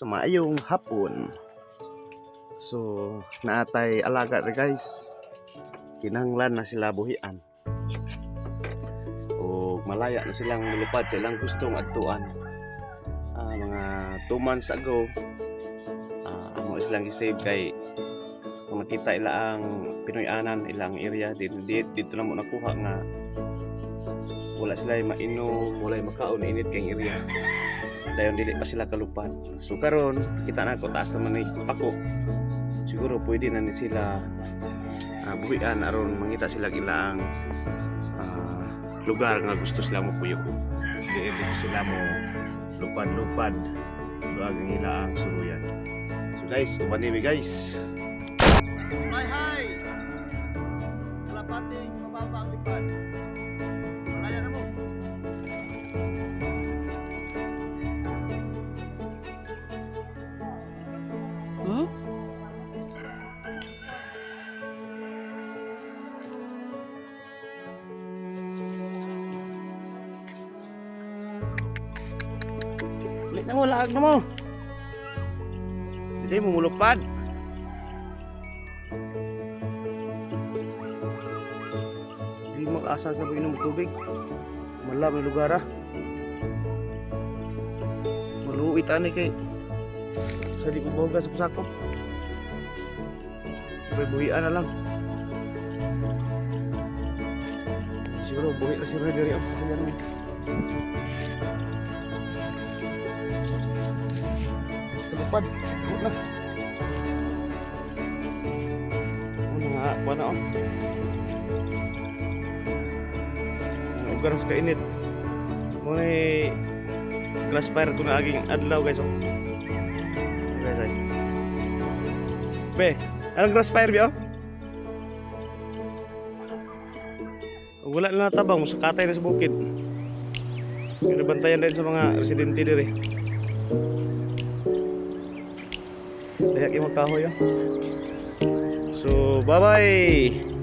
So maayong hapon. So naatay alaga rin guys. Kinahanglan na sila buhian. O malaya na silang milupad sa ilang gustong adtuan. Ah, mga 2 months ago, ah, amo silang gi-save kay kung nakita ila ang Pinoy-anan ilang area dito dito, dito na mo nakuha nga wala sila mainom, wala makaon init kay area dayon dili pa sila kalupad so karon kita na ko taas naman ni pako siguro pwede na ni sila uh, buhian aron mangita sila ilang ah, lugar nga gusto sila mo puyo. Dili sila mo lupad-lupad. So ang ilang suluyan. So guys uban nimi guys. Hi hi! Kalapating mababa ang lipad Lit na mo, laag na mo. Hindi mo mulupad. Hindi makaasa sa pag-inom tubig. Malam ang lugar ah. Maluwit ani kay sa di ko bawagan sa pusakop. Sabay buhian na lang. Siguro buhi na si Rodri ang pagkakas mo. Lupad. Wala. Ano nga, wala oh. Ang ugar sa kainit. Muna glass fire ito na aging adlaw guys oh. Guys ay. Be, anong grass fire biyo? Wala na natabang, musakatay na sa bukid. Pinabantayan din sa mga residente dire. Dayak yung kahoy oh. So, bye-bye!